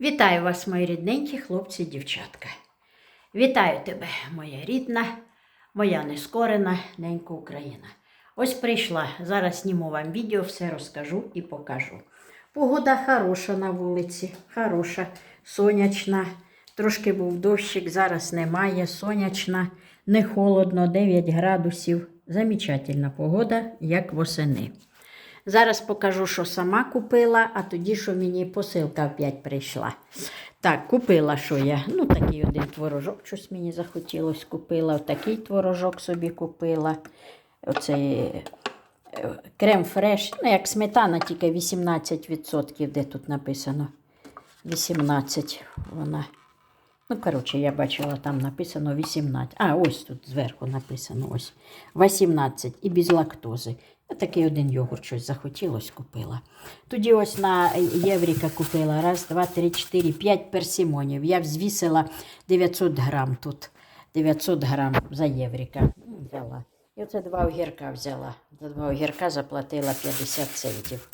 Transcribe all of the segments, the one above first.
Вітаю вас, мої рідненькі хлопці і дівчатка. Вітаю тебе, моя рідна, моя нескорена ненька Україна. Ось прийшла. Зараз зніму вам відео, все розкажу і покажу. Погода хороша на вулиці, хороша, сонячна. Трошки був дощик, зараз немає, сонячна, не холодно, 9 градусів. Замечательна погода, як восени. Зараз покажу, що сама купила, а тоді, що мені посилка опять прийшла. Так, купила, що я. Ну, такий один творожок, щось мені захотілося купила. Такий творожок собі купила. Оцей е, крем фреш. Ну, як сметана, тільки 18%, де тут написано. 18 вона. Ну, коротше, я бачила, там написано 18. А, ось тут зверху написано ось 18 і без лактози. Я такий один йогурт щось захотілось купила. Тоді ось на Євріка купила. Раз, два, три, чотири, п'ять персимонів. Я взвісила 900 грам тут. 900 грам за Євріка. Ну, Взяла. І оце два огірка взяла. За два огірка заплатила 50 центів.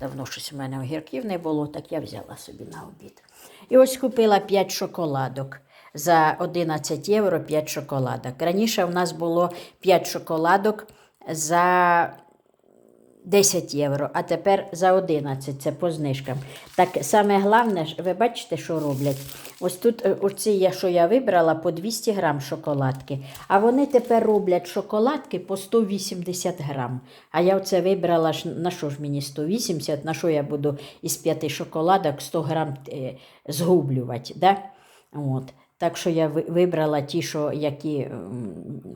Давно щось у мене огірків не було, так я взяла собі на обід. І ось купила 5 шоколадок. За 11 євро 5 шоколадок. Раніше в нас було 5 шоколадок за 10 євро, а тепер за 11, це по знижкам. Так саме головне, ви бачите, що роблять? Ось тут, е, оці, що я вибрала, по 200 грам шоколадки. А вони тепер роблять шоколадки по 180 грам. А я оце вибрала, на що ж мені 180, на що я буду із 5 шоколадок 100 грам е, згублювати. Да? От. Так що я вибрала ті, що, які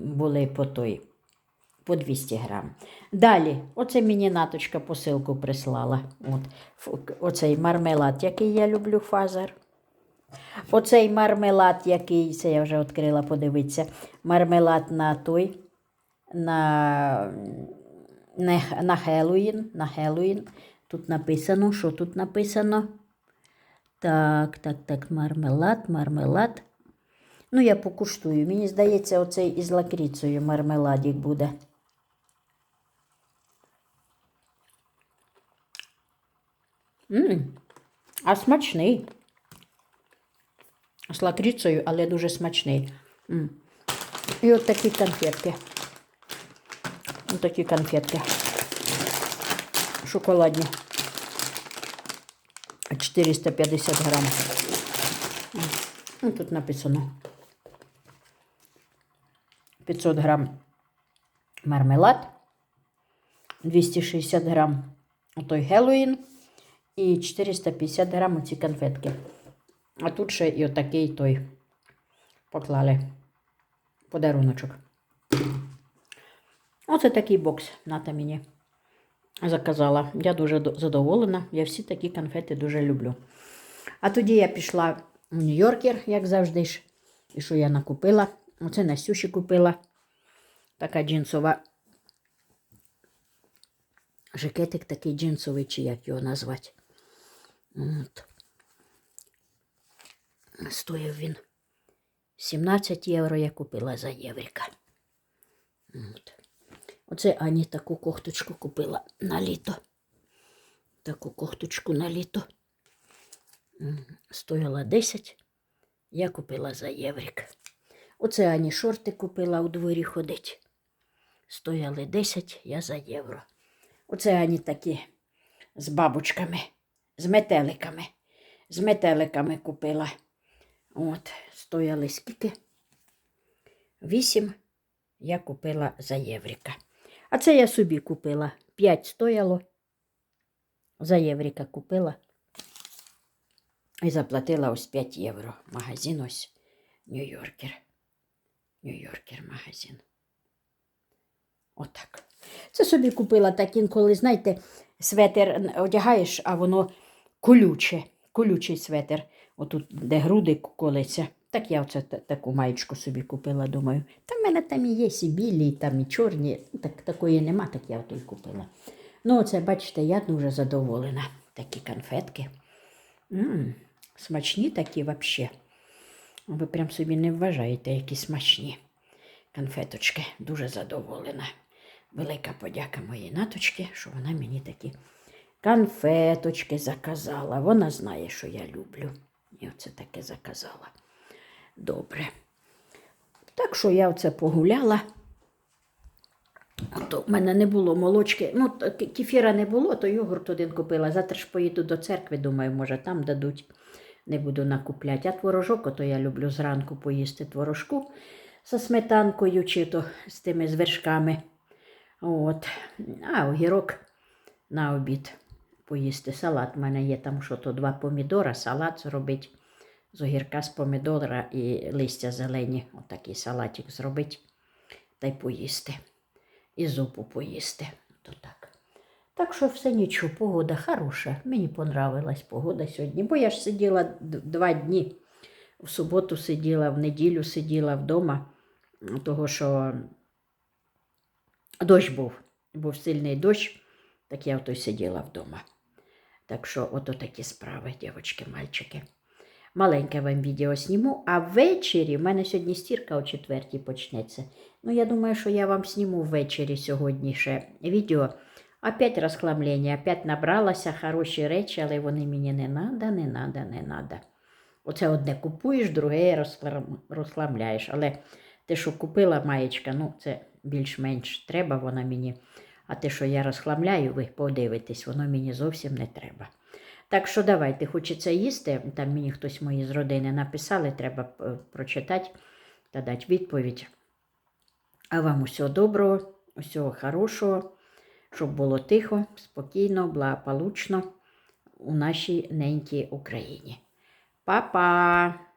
були по той по 200 грам. Далі, оце мені наточка посилку прислала. От, оцей мармелад, який я люблю фазер. Оцей мармелад, який, це я вже відкрила, подивитися. Мармелад на той, на, на, Хеллоїн, на Хеллоїн. Тут написано, що тут написано? Так, так, так, мармелад, мармелад. Ну, я покуштую. Мені здається, оцей із лакріцею мармеладік буде. М, А смачний. З лакріцею, але дуже смачний. М. І от такі конфетки. Ось такі конфетки. Шоколадні. 450 грам. Тут написано 500 грам мармелад, 260 грам той Геллоїн і 450 грам оці конфетки. А тут ще і отакий той поклали подаруночок. Оце такий бокс ната мені заказала. Я дуже задоволена. Я всі такі конфети дуже люблю. А тоді я пішла в Нью-Йоркер, як завжди ж. І що я накупила? Оце на суші купила. Така джинсова. Жакетик такий джинсовий, чи як його назвати. От. Стояв він 17 євро я купила за єврика. От. Оце Ані таку кофточку купила на літо. Таку кофточку на літо. Стояла 10, я купила за єврик. Оце Ані шорти купила у дворі ходить. Стояли 10, я за євро. Оце Ані такі з бабочками, з метеликами. З метеликами купила. От, стояли скільки? Вісім я купила за єврика. А це я собі купила. П'ять стояло. За єврика купила. І заплатила ось 5 євро. Магазин ось Нью-Йоркер. Нью-Йоркер магазин. Отак. Це собі купила так інколи, знаєте, светер одягаєш, а воно колюче, колючий светер. Отут, де груди колиться. Так я оце таку маєчку собі купила, думаю. Та в мене там і є і білі, і там і чорні. Так, такої нема, так я ото й купила. Ну, оце, бачите, я дуже задоволена. Такі конфетки. м смачні такі взагалі. Ви прям собі не вважаєте, які смачні конфеточки. Дуже задоволена. Велика подяка моїй наточці, що вона мені такі конфеточки заказала. Вона знає, що я люблю. І оце таке заказала. Добре. Так що я оце погуляла. То в мене не було молочки. Ну, кефіра не було, то йогурт один купила. Завтра ж поїду до церкви, думаю, може, там дадуть. Не буду накупляти. А творожок, ото я люблю зранку поїсти творожку зі сметанкою чи то з тими з вершками. От. А огірок на обід поїсти. Салат в мене є там, що то два помідора, салат зробити. З огірка з помідора і листя зелені. Отакий салатик зробити та й поїсти. І зупу поїсти. То так. Так що все нічого, погода хороша. Мені понравилась погода сьогодні, бо я ж сиділа два дні. В суботу сиділа, в неділю сиділа вдома, того що дощ був. Був сильний дощ, так я ото й сиділа вдома. Так що ото такі справи, дівчатки, мальчики. Маленьке вам відео зніму, а ввечері, в мене сьогодні стірка о четвертій почнеться. Ну, я думаю, що я вам зніму ввечері сьогодні ще відео. Опять розхламлення, опять набралася хороші речі, але вони мені не надо, не надо, не надо. Оце одне купуєш, друге розхлам- розхламляєш. Але те, що купила маєчка, ну це більш-менш треба вона мені. А те, що я розхламляю, ви подивитесь, воно мені зовсім не треба. Так що давайте, хочеться їсти. Там мені хтось мої з родини написали, треба е, прочитати та дати відповідь. А вам усього доброго, усього хорошого, щоб було тихо, спокійно, благополучно у нашій ненькій Україні. Па-па!